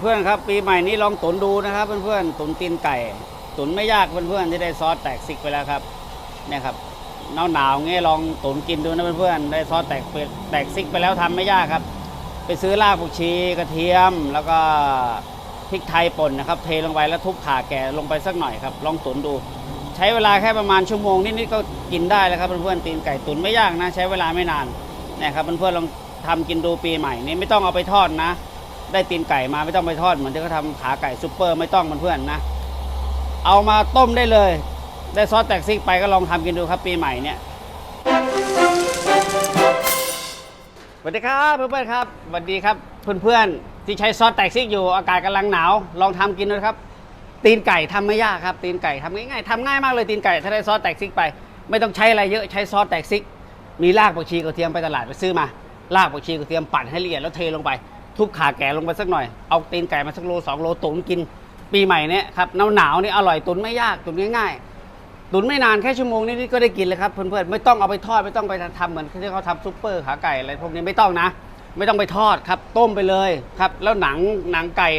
เพื่อนๆครับ ปีใหม่นี้ลองตุนดูนะครับ เพื่อนๆตุนตีนไก่ ตุนไม่ยากเพื่อนๆที่ได้ซอสแตกซิกไปแล้วครับเนี่ยครับหนาวหนาวๆเงี้ยลองตุนกินดูนะเพื่อนๆได้ซอสแตกแตกซิกไปแล้วทำไม่ยากครับ ไปซื้อรากผักชีกระเทียม แล้วก็พริกไทยป่นนะครับ เทลงไปแล้วทุบขาแก่ลงไปสักหน่อยครับ ลองตุนดู ใช้เวลาแค่ประมาณชั่วโมงนิดๆก็กินได้แล้วครับเพื่อนๆตีนไก่ตุนไม่ยากนะ ใช้เวลาไม่นานเนี่ยครับเพื่อนๆลองทำกินดูปีใหม่นี้ไม่ต้องเอาไปทอดนะ ได้ตีนไก่มาไม่ต้องไปทอดเหมือนที่เขาทำขาไก่ซุปเปอร์ไม่ต้องเพื่อนๆนะ เอามาต้มได้เลย ได้ซอสแตกซิกไปก็ลองทำกินดูครับปีใหม่เนี่ยสวัสดีครับเพื่อนๆครับสวัสดีครับเพื่อนๆที่ใช้ซอสแตกซิกอยู่อากาศกำลังหนาวลองทำกินดูครับ ตีนไก่ทำไม่ยากครับตีนไก่ทำง่ายๆทำง่ายมากเลยตีนไก่ถ้าได้ซอสแตกซิกไป ไม่ต้องใช้อะไรเยอะใช้ซอสแตกซิกมีรากผักชีกระเทียมไปตลาดไปซื้อมา รากผักชีกระเทียมปั่นให้ละเอียดแล้วเทลงไป ทุบขาแก่ลงไปสักหน่อย เอาตีนไก่มาสักโลสองโลตุ๋นกิน ปีใหม่เนี้ยครับหนาวหนาวนี่อร่อยตุ๋นไม่ยากตุ๋นง่ายๆตุ๋นไม่นานแค่ชั่วโมงนิดๆก็ได้กินเลยครับเพื่อนๆไม่ต้องเอาไปทอดไม่ต้องไปทำเหมือนที่เขาทำซุปเปอร์ขาไก่อะไรพวกนี้ไม่ต้องนะ ไม่ต้องไปทอดครับ ต้มไปเลยครับ แล้วหนังหนังไก่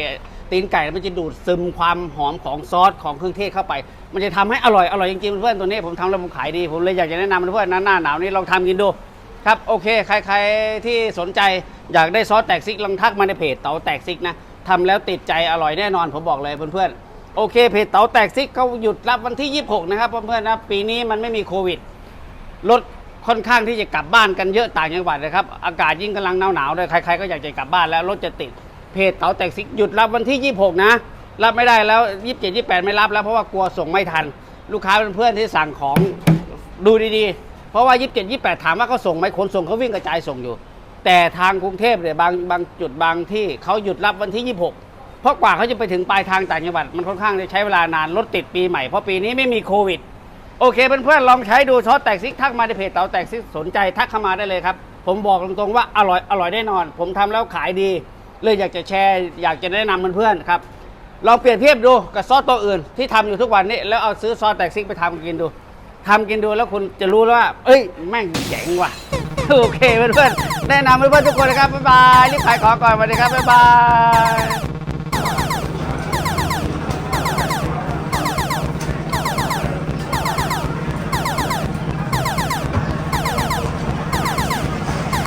ตีนไก่มันจะดูดซึมความหอมของซอสของเครื่องเทศเข้าไป มันจะทำให้อร่อยอร่อยจริงๆเพื่อนๆตัวนี้ผมทำแล้วผมขายดีผมเลยอยากจะแนะนำเพื่อนๆนะหน้าหนาวนี้ลองทำกินดู ครับโอเค ใครๆที่สนใจอยากได้ซอสแตกซิกลองทักมาในเพจเต๋าแตกซิกนะทำแล้วติดใจอร่อยแน่นอนผมบอกเลยเพื่อนๆโอเคเพจเต๋าแตกซิกเขาหยุดรับวันที่ 26 นะครับเพื่อนๆนะปีนี้มันไม่มีโควิดรถค่อนข้างที่จะกลับบ้านกันเยอะต่างจังหวัดนะครับอากาศยิ่งกำลังหนาวๆเลยใครๆก็อยากจะกลับบ้านแล้วรถจะติดเพจเต๋าแตกซิกหยุดรับวันที่ 26 นะ รับไม่ได้แล้ว 27 28 ไม่รับแล้วเพราะว่ากลัวส่งไม่ทัน ลูกค้าเพื่อนๆที่สั่งของดูดีๆ เพราะว่า27 28ถามว่าเขาส่งไหมคนส่งเขาวิ่งกระจายส่งอยู่ แต่ทางกรุงเทพเนี่ยบางบางจุดบางที่เขาหยุดรับวันที่26เพราะกว่าเขาจะไปถึงปลายทางต่างจังหวัดมันค่อนข้างจะใช้เวลานานรถติดปีใหม่เพราะปีนี้ไม่มีโควิดโอเคเพื่อนๆลองใช้ดูซอสแตกซิกทักมาในเพจเต๋าแตกซิกสนใจทักเข้ามาได้เลยครับผมบอกตรงๆว่าอร่อยอร่อยแน่นอน ผมทำแล้วขายดี เลยอยากจะแชร์ อยากจะแนะนำเพื่อนๆครับลองเปรียบเทียบดูกับซอสตัวอื่นที่ทำอยู่ทุกวันนี้แล้วเอาซื้อซอสแตกซิกไปทำกินดู ทำกินดูแล้วคุณจะรู้แล้วว่า เอ้ย แม่งเจ๋งว่ะ โอเคเพื่อนๆแนะนำเพื่อนๆทุกคนนะครับ บ๊ายบาย นี่ขายของก่อนสวัสดีครับ บ๊ายบาย